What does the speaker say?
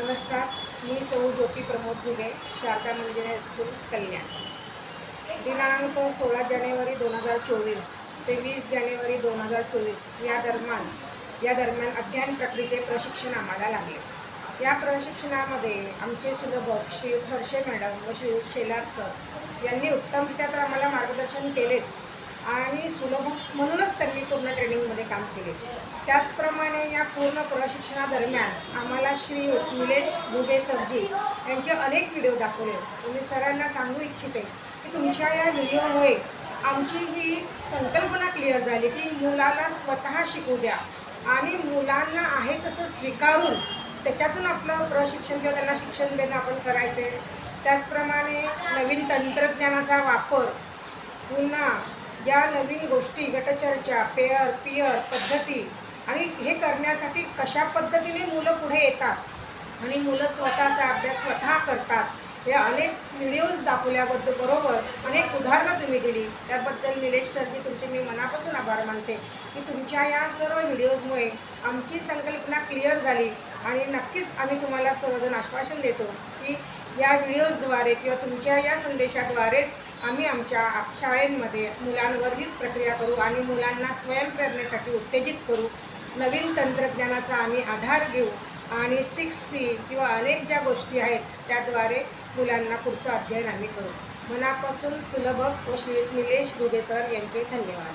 नमस्कार मी सौ ज्योती प्रमोद दुबे शारदा मंदिर हायस्कूल कल्याण. दिनांक सोळा जानेवारी दोन हजार चोवीस ते वीस जानेवारी दोन हजार चोवीस या दरम्यान या दरम्यान अध्ययन प्रक्रियेचे प्रशिक्षण आम्हाला लागले. या प्रशिक्षणामध्ये आमचे सुलभक श्री हर्षे मॅडम व श्री शेलार सर यांनी उत्तमरित्या तर आम्हाला मार्गदर्शन केलेच. आणि सुलभ म्हणूनच त्यांनी पूर्ण ट्रेनिंगमध्ये काम केले. त्याचप्रमाणे या पूर्ण प्रशिक्षणादरम्यान आम्हाला श्री निलेश दुबे सरजी यांचे अनेक व्हिडिओ दाखवले. मी सरांना सांगू इच्छिते की तुमच्या या व्हिडिओमुळे आमची ही संकल्पना क्लिअर झाली की मुलाला स्वतः शिकू द्या. आणि मुलांना आहे तसं स्वीकारून त्याच्यातून आपलं प्रशिक्षण किंवा त्यांना शिक्षण देणं आपण करायचे त्याचप्रमाणे नवीन तंत्रज्ञानाचा वापर पुन्हा या नवीन गोष्टी गटचर्चा पेअर पिअर पद्धती आणि हे करण्यासाठी कशा पद्धतीने मुलं पुढे येतात? आणि मुलं स्वतःचा अभ्यास स्वतः करतात. हे अनेक व्हिडिओज दाखवल्याबद्दल बरोबर अनेक उदाहरणं तुम्ही दिली. त्याबद्दल निलेश सरजी तुमचे मी मनापासून आभार मानते की तुमच्या या सर्व व्हिडिओजमुळे आमची संकल्पना क्लिअर झाली आणि नक्कीच आम्ही तुम्हाला सर्वजण आश्वासन देतो की या व्हिडिओजद्वारे किंवा तुमच्या या संदेशाद्वारेच आम्ही आमच्या शाळेंमध्ये मुलांवर हीच प्रक्रिया करू आणि मुलांना स्वयंप्रेरणेसाठी उत्तेजित करू. नवीन तंत्रज्ञानाचा आम्ही आधार घेऊ. आणि सिक्स सी किंवा अनेक ज्या गोष्टी आहेत त्याद्वारे मुलांना पुढचं अध्ययन आम्ही करू. मनापासून सुलभ व श्री निलेश दुबे सर यांचे धन्यवाद.